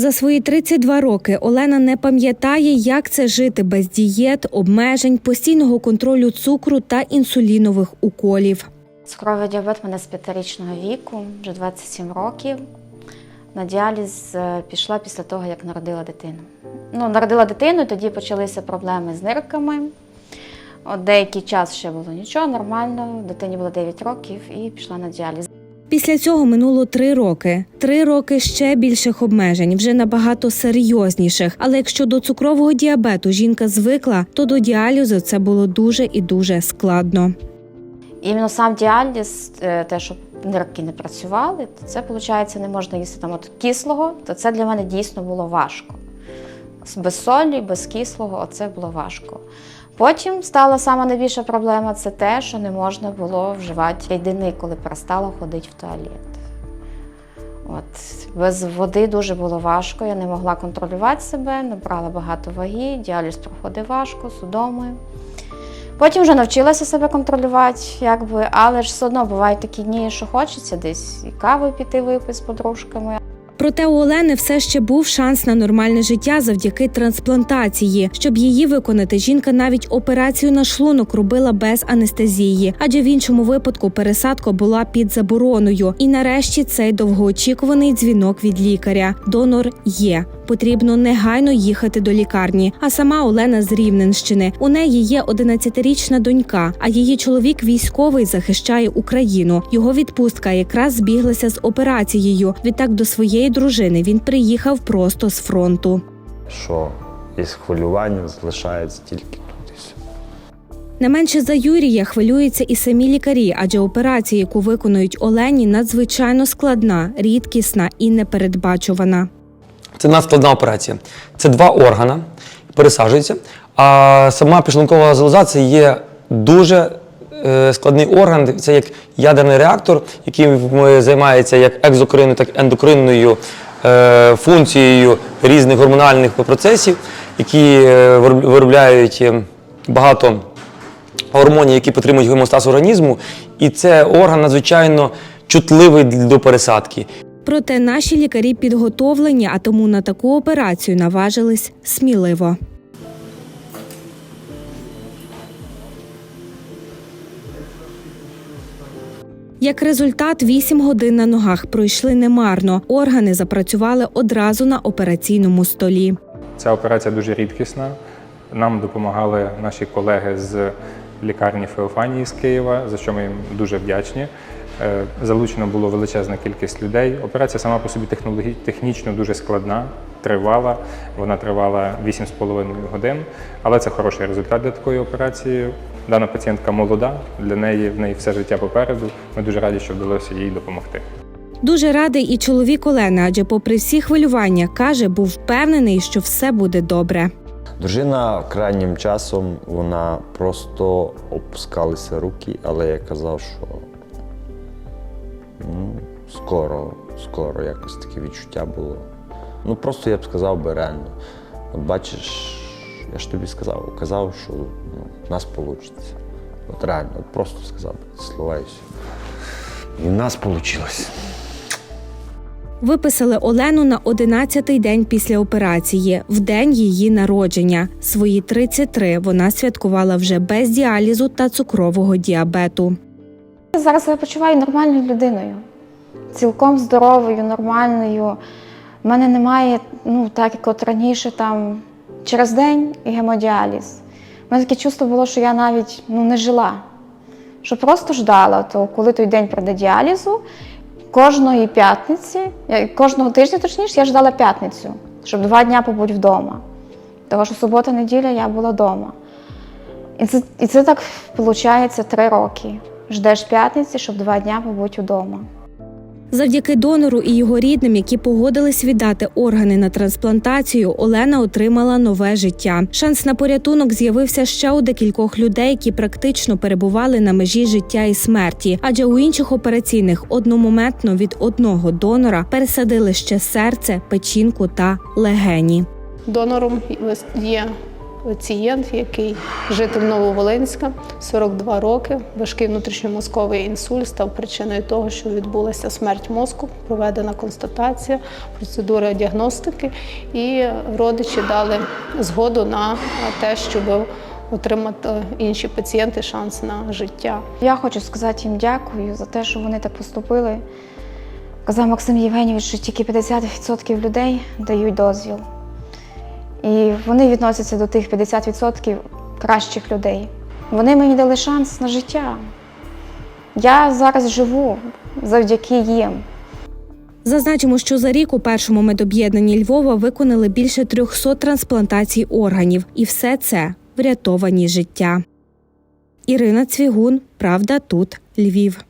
За свої 32 роки Олена не пам'ятає, як це жити без дієт, обмежень, постійного контролю цукру та інсулінових уколів. Цукровий діабет мене з п'ятирічного віку, вже 27 років. На діаліз е, пішла після того, як народила дитину. Ну, народила дитину, тоді почалися проблеми з нирками. От деякий час ще було нічого, нормально. Дитині було 9 років і пішла на діаліз. Після цього минуло три роки. Три роки ще більших обмежень, вже набагато серйозніших. Але якщо до цукрового діабету жінка звикла, то до діалізу це було дуже і дуже складно. Іменно сам діаліз, е, те, що нирки не працювали, то це, виходить, не можна їсти там от кислого, то це для мене дійсно було важко. Без солі, без кислого, оце було важко. Потім стала сама найбільша проблема це те, що не можна було вживати рідини, коли перестала ходити в туалет. От, без води дуже було важко, я не могла контролювати себе, набрала багато ваги, діаліз проходив важко, судоми. Потім вже навчилася себе контролювати, якби, але ж все одно бувають такі дні, що хочеться десь і каву піти випити з подружками. Проте у Олени все ще був шанс на нормальне життя завдяки трансплантації. Щоб її виконати, жінка навіть операцію на шлунок робила без анестезії, адже в іншому випадку пересадка була під забороною. І нарешті цей довгоочікуваний дзвінок від лікаря. Донор є. Потрібно негайно їхати до лікарні. А сама Олена з Рівненщини. У неї є 11-річна донька, а її чоловік військовий захищає Україну. Його відпустка якраз збіглася з операцією. Відтак до своєї дружини він приїхав просто з фронту. що із хвилювання залишається тільки. Не менше за Юрія хвилюються і самі лікарі, адже операція, яку виконують Олені, надзвичайно складна, рідкісна і непередбачувана. Це надскладна операція. Це два органи, пересаджуються. А сама підшлункова залоза це є дуже е, складний орган. Це як ядерний реактор, який займається як екзокринною, так і ендокринною е, функцією різних гормональних процесів, які е, виробляють багато гормонів, які підтримують гемостаз організму. І це орган надзвичайно чутливий до пересадки. Проте наші лікарі підготовлені, а тому на таку операцію наважились сміливо. Як результат, 8 годин на ногах пройшли немарно. Органи запрацювали одразу на операційному столі. Ця операція дуже рідкісна. Нам допомагали наші колеги з лікарні Феофанії з Києва, за що ми їм дуже вдячні. Е, Залучено було величезна кількість людей. Операція сама по собі технічно дуже складна, тривала. Вона тривала 8,5 годин, але це хороший результат для такої операції. Дана пацієнтка молода, для неї в неї все життя попереду. Ми дуже раді, що вдалося їй допомогти. Дуже радий і чоловік Олени, адже, попри всі хвилювання, каже, був впевнений, що все буде добре. Дружина крайнім часом вона просто опускалися руки, але я казав, що ну, скоро, скоро якось таке відчуття було. Ну просто я б сказав би реально. От бачиш, я ж тобі сказав, казав, що ну, в нас вийде. От реально, от просто сказав би слова і все. І в нас вийшло. Виписали Олену на 11-й день після операції, в день її народження. Свої 33 вона святкувала вже без діалізу та цукрового діабету. Зараз я почуваю нормальною людиною, цілком здоровою, нормальною. У мене немає, ну так як от раніше, там через день гемодіаліз. У мене таке чувство було, що я навіть ну, не жила, що просто ждала, то коли той день прийде діалізу, кожної п'ятниці, кожного тижня, точніше, я ждала п'ятницю, щоб два дня побути вдома. Тому що субота-неділя я була вдома. І це, і це так виходить три роки. Ждеш п'ятниці, щоб два дня побути вдома. Завдяки донору і його рідним, які погодились віддати органи на трансплантацію, Олена отримала нове життя. Шанс на порятунок з'явився ще у декількох людей, які практично перебували на межі життя і смерті. Адже у інших операційних одномоментно від одного донора пересадили ще серце, печінку та легені. Донором є пацієнт, який житель Нововолинська, 42 роки, важкий внутрішньомозковий інсульт став причиною того, що відбулася смерть мозку, проведена констатація, процедура діагностики, і родичі дали згоду на те, щоб отримати інші пацієнти шанс на життя. Я хочу сказати їм дякую за те, що вони так поступили. Казав Максим Євгенійович, що тільки 50% людей дають дозвіл. І вони відносяться до тих 50% кращих людей. Вони мені дали шанс на життя. Я зараз живу завдяки їм. Зазначимо, що за рік у першому медоб'єднанні Львова виконали більше 300 трансплантацій органів, і все це врятовані життя. Ірина Цвігун, Правда, тут Львів.